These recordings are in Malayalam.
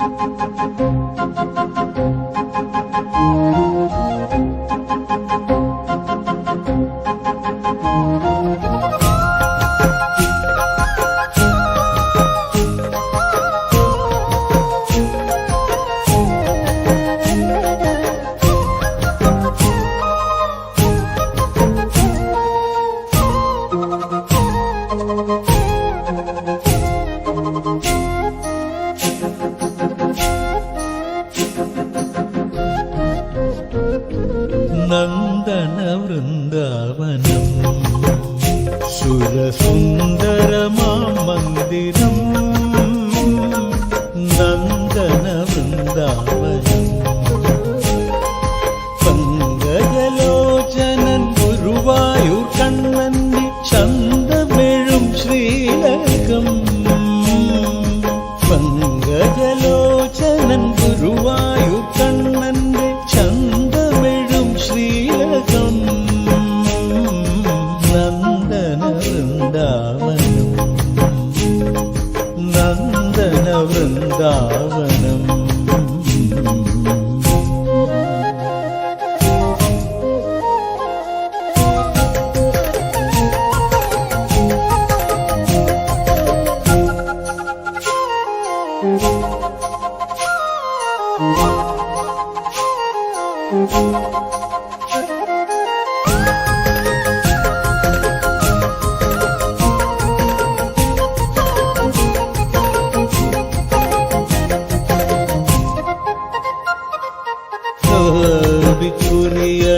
Thank you. വന വൃന്ദാവനം സുരസുന്ദരമാം മന്ദിരം നന്ദന വൃന്ദാവനം വൃന്ദാവനം. Thank you. ছুরিয়ে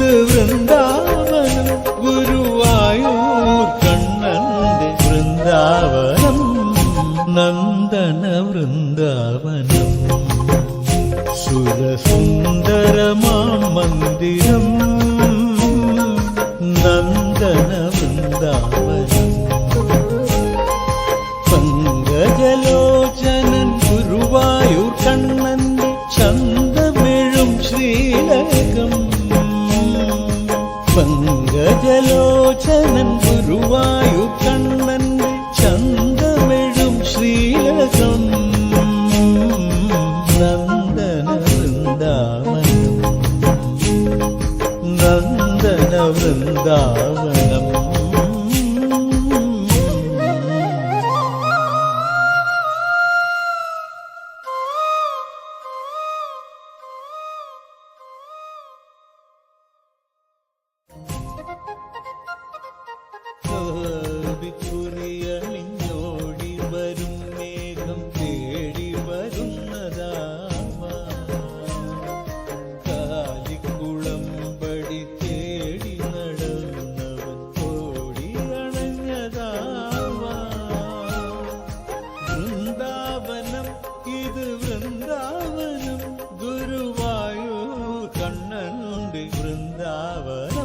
ഇത് വൃന്ദാവനം കണ്ണന്റെ വൃന്ദാവനം നന്ദന വൃന്ദാവനം. മന്ദിരം നന്ദന വൃന്ദാവനം. ശ്രീലകം നന്ദന വൃന്ദാവനം அவர்